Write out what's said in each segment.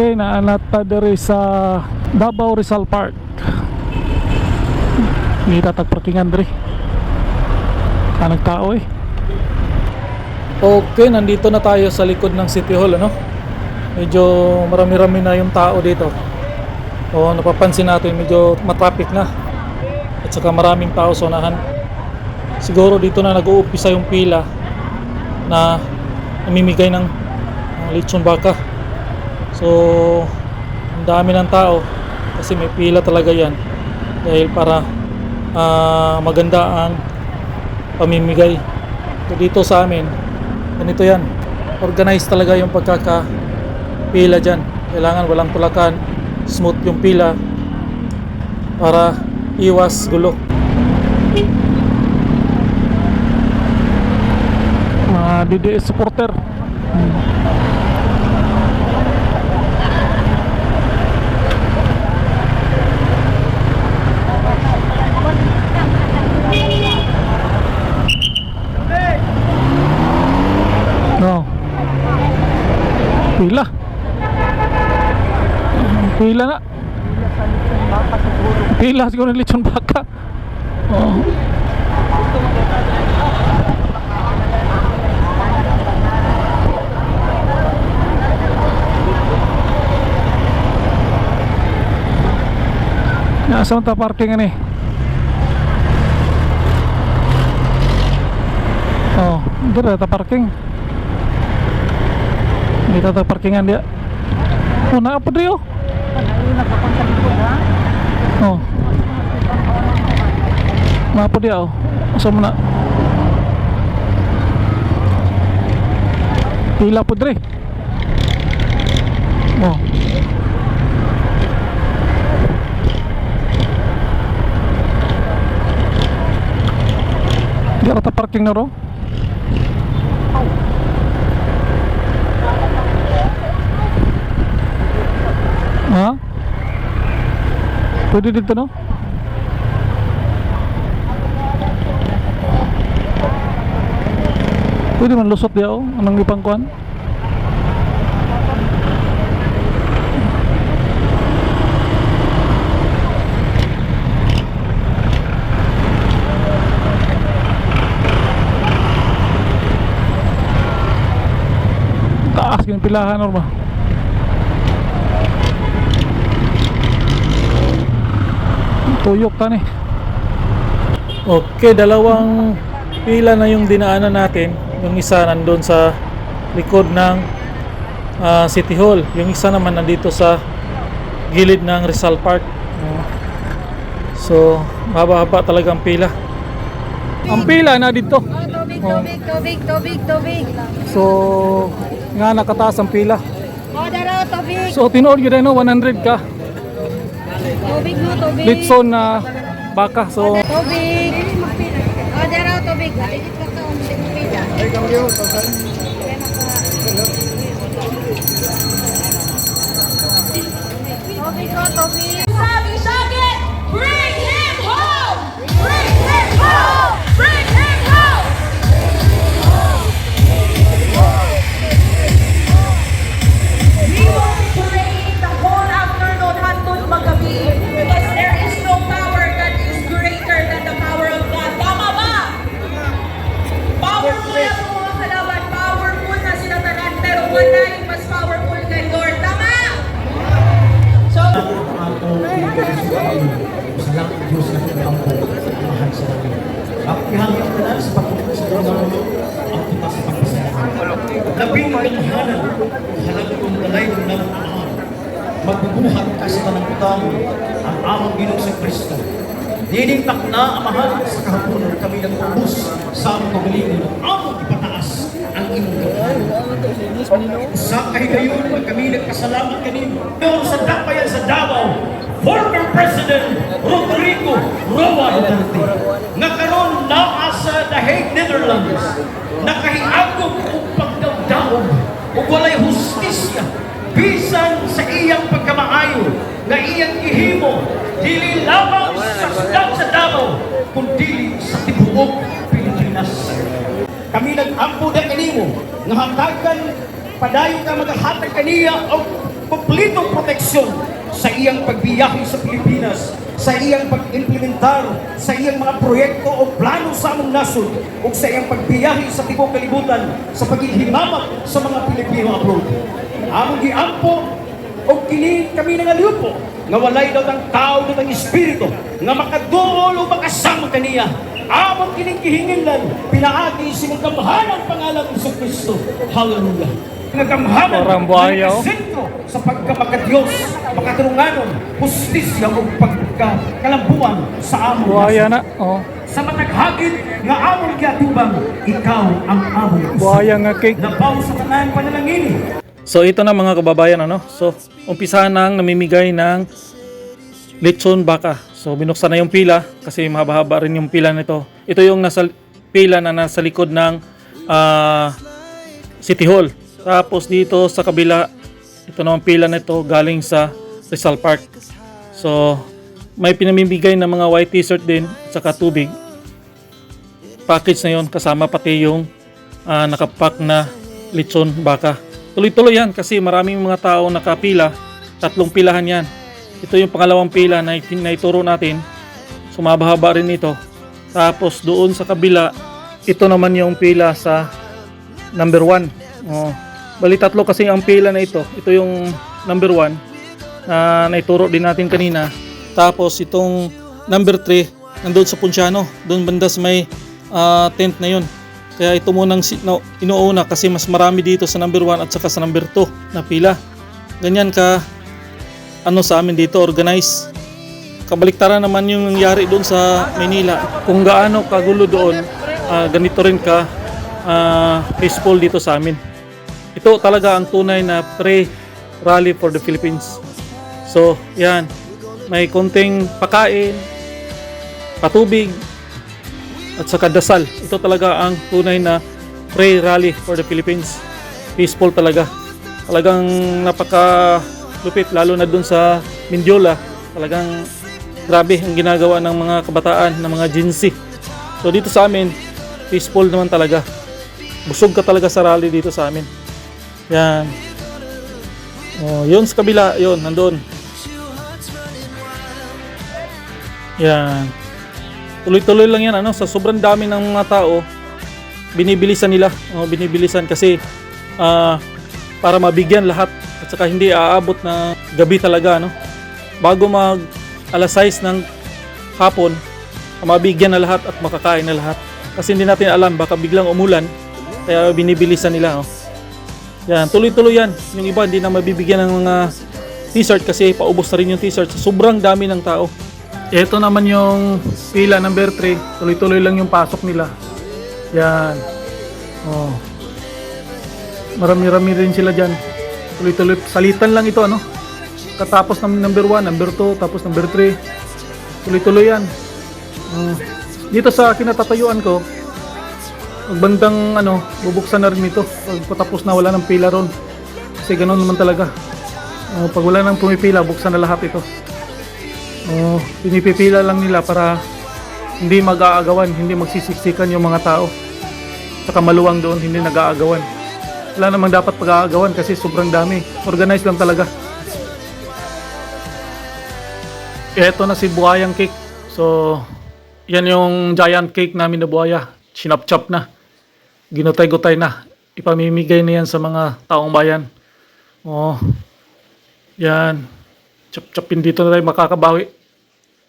Okay, naanata diri sa Davao Rizal Park. Hindi tatag parkingan diri. Kanang tao eh. Okay, nandito na tayo sa likod ng City Hall, ano? Medyo marami-rami na yung tao dito. O napapansin natin, medyo matraffic na. At saka maraming tao sa unahan. Siguro dito na nag-uumpisa yung pila na namimigay ng ng lechon baka. So, ang dami ng tao kasi may pila talaga yan dahil para ah, maganda ang pamimigay. So, dito sa amin, ganito yan. Organized talaga yung pagkaka pila dyan. Kailangan walang tulakan, smooth yung pila para iwas gulo. Mga DDS supporter. No. Pila na. Pila siguro ng lechon baka. Oh. Nasa ta parking ani? Oh, dito ta parking. Dito ta parkingan dia. Oh, na apa dia? Oh. Apa dia? Oh. Asa mo na? Pila po dre. Oh. Di parking na ro? Ha? Pwede dito no? Pwede man lusot diya oh, anong ipangkuan? Taas yung pilahan norma. Tuyok ka ni. Okay, dalawang pila na yung dinaanan natin. Yung isa nandun sa likod ng ah, City Hall. Yung isa naman nandito sa gilid ng Rizal Park. Oh. So, mahaba-haba talaga ang pila. Ang pila na dito. Oh, tubig, Oh. tubig, tubig, tubig, tubig. So, nga nakataas ang pila. Oh, daraw, tubig. So, tinuod yun no, 100 ka. Tubig mo, tubig. Litson na baka. So, Tubig. Oh, daraw, tubig. Aligit ka ka, umusik mo pila. Tubig ko, tubig. Sabi Shaggy, bring him home! Bring him home! Pinagkakasukaan sa lahat ng Diyos na pinampo mahal sa amin. Ang ihangin ka na sa pagpunta sa Panginoon ang kita sa pagpasalamat. Labing kamahanan, halagang kong dalay ng ng amahan. Magbubuhat ka sa tanang utang ang amang ginong sa Kristo. Dinintak na amahan sa kahaponan kami ng ubus sa among kagalingon. Among ipataas ang imong kagalingon. Sa kahigayon, kami nagkasalamat kanino. Noon sa dapayan sa Davao, former President Rodrigo Roa Duterte, nga karon naa sa The Hague, Netherlands, nakahiagog og pagdawdaog ug walay hustisya bisan sa iyang pagkamaayo nga iyang gihimo dili lamang sa siyudad sa Davao kundi sa tibuok Pilipinas. Kami nag-ampo na kanimo nga hatagan padayon ka maghatag kaniya og kumplitong proteksyon sa iyang pagbiyahe sa Pilipinas, sa iyang pag-implementar sa iyang mga proyekto o plano sa among nasod ug sa iyang pagbiyahe sa tibok kalibutan sa paghihimamak sa mga Pilipino abroad. Among giampo o kini kami nga liupo nga walay daw ng tao daw ng espiritu nga makaduol o makasama kaniya. Among kining gihingilan pinaagi si mong kamhanan pangalan ng Iso Kristo hallelujah Parang buhaya, oh. sentro sa pagkamakadiyos, makatulunganon, justisya o pagkakalambuan sa among Buhaya na. Oh. Sa mataghagit nga among giatubang, ikaw ang among. Buhaya nga cake. Nabaw sa tanan panalangin, So ito na mga kababayan ano. So umpisahan nang namimigay ng lechon baka. So binuksan na yung pila kasi mahaba-haba rin yung pila nito. Ito yung nasa pila na nasa likod ng ah, City Hall. Tapos dito sa kabila, ito naman pila nito galing sa Rizal Park. So may pinamimigay na mga white t-shirt din saka tubig. Package na yon kasama pati yung ah, nakapack na lechon baka. Tuloy-tuloy yan kasi maraming mga tao nakapila. Tatlong pilahan yan. Ito yung pangalawang pila na ituro natin. Sumabahaba rin ito. Tapos doon sa kabila, ito naman yung pila sa number 1. Oh. Bali tatlo kasi ang pila na ito. Ito yung number 1 na naituro din natin kanina. Tapos itong number 3 nandun sa Punciano. Doon banda sa may ah, tent na yun. Kaya ito munang no, inuuna kasi mas marami dito sa number 1 at saka sa number 2 na pila. Ganyan ka ano sa amin dito organize. Kabaliktaran naman yung nangyari doon sa Manila. Kung gaano kagulo doon, ah, ganito rin ka ah, peaceful dito sa amin. Ito talaga ang tunay na pre-rally for the Philippines. So, yan. May konting pakain, patubig, at saka dasal. Ito talaga ang tunay na pre-rally for the Philippines. Peaceful talaga. Talagang napaka lupit lalo na dun sa Mindiola. Talagang grabe ang ginagawa ng mga kabataan, ng mga Gen Z. So dito sa amin, peaceful naman talaga. Busog ka talaga sa rally dito sa amin. Yan. Oh, yun sa kabila, yun, nandun. Yan. Tuloy-tuloy lang yan ano sa sobrang dami ng mga tao binibilisan nila oh, binibilisan kasi ah, para mabigyan lahat at saka hindi aabot na gabi talaga no bago mag alas 6 ng hapon mabigyan na lahat at makakain na lahat kasi hindi natin alam baka biglang umulan kaya binibilisan nila oh. Yan tuloy-tuloy yan yung iba hindi na mabibigyan ng mga t-shirt kasi paubos na rin yung t-shirt sobrang dami ng tao ito naman yung pila number 3. Tuloy-tuloy lang yung pasok nila. Yan. Oh. Marami-rami rin sila dyan. Tuloy-tuloy. Salitan lang ito ano. Katapos ng number 1, number 2, tapos number 3. Tuloy-tuloy yan. Oh. Dito sa kinatatayuan ko, magbandang ano, bubuksan na rin ito. Pag patapos na wala ng pila ron. Kasi ganun naman talaga. Oh, pag wala nang pumipila, buksan na lahat ito. Oh, pinipipila lang nila para hindi mag-aagawan, hindi magsisiksikan yung mga tao. Saka maluwang doon, hindi nag-aagawan. Wala namang dapat pag-aagawan kasi sobrang dami. Organized lang talaga. Ito na si buhayang cake. So, yan yung giant cake namin na buhaya. Sinap-chop na. Ginutay-gutay na. Ipamimigay na yan sa mga taong bayan. Oh, yan. Chop-chopin dito na tayo makakabawi.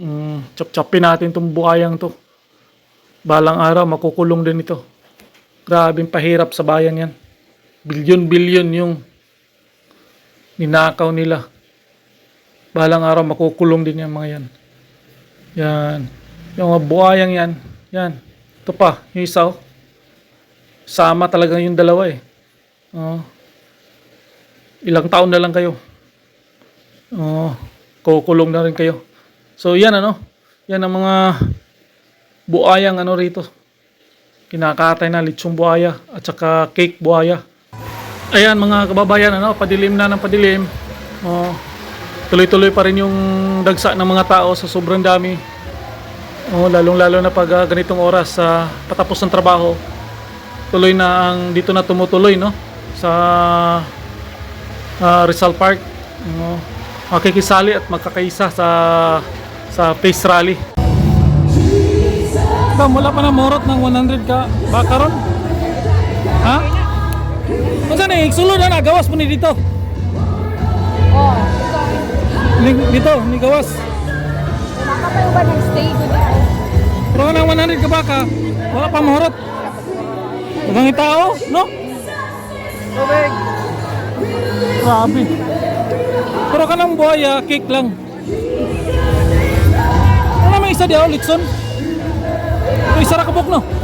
Mm, chop-chopin natin itong buhayang to. Balang araw, makukulong din ito. Grabing pahirap sa bayan yan. Bilyon-bilyon yung ninakaw nila. Balang araw, makukulong din yan mga yan. Yan. Yung mga buhayang yan. Yan. Ito pa, yung isa oh. Sama talaga yung dalawa eh. Oh. Ilang taon na lang kayo. Oo, kukulong na rin kayo. So yan ano, yan ang mga buayang ano rito. Kinakatay na litsong buaya at saka cake buaya. Ayan mga kababayan, ano, padilim na ng padilim. Oh, tuloy-tuloy pa rin yung dagsa ng mga tao sa sobrang dami. Oh, lalong-lalo na pag ah, ganitong oras sa patapos ng trabaho. Tuloy na ang dito na tumutuloy no sa ah, Rizal Park No, makikisali at magkakaisa sa sa face rally. Ba, wala pa na morot ng 100 ka baka ron? Ha? Kung saan eh, sulod na gawas mo ni dito. Oh, Ni, dito, ni gawas. Wala ka pa yung ba nag-stay doon? Pero ka ng 100 ka baka, wala pa morot. Ibang tao, no? Tubig. Grabe. Pero ka ng buhaya, cake lang. Ano may isa di ako, Litson? Pero isa ra kabok no?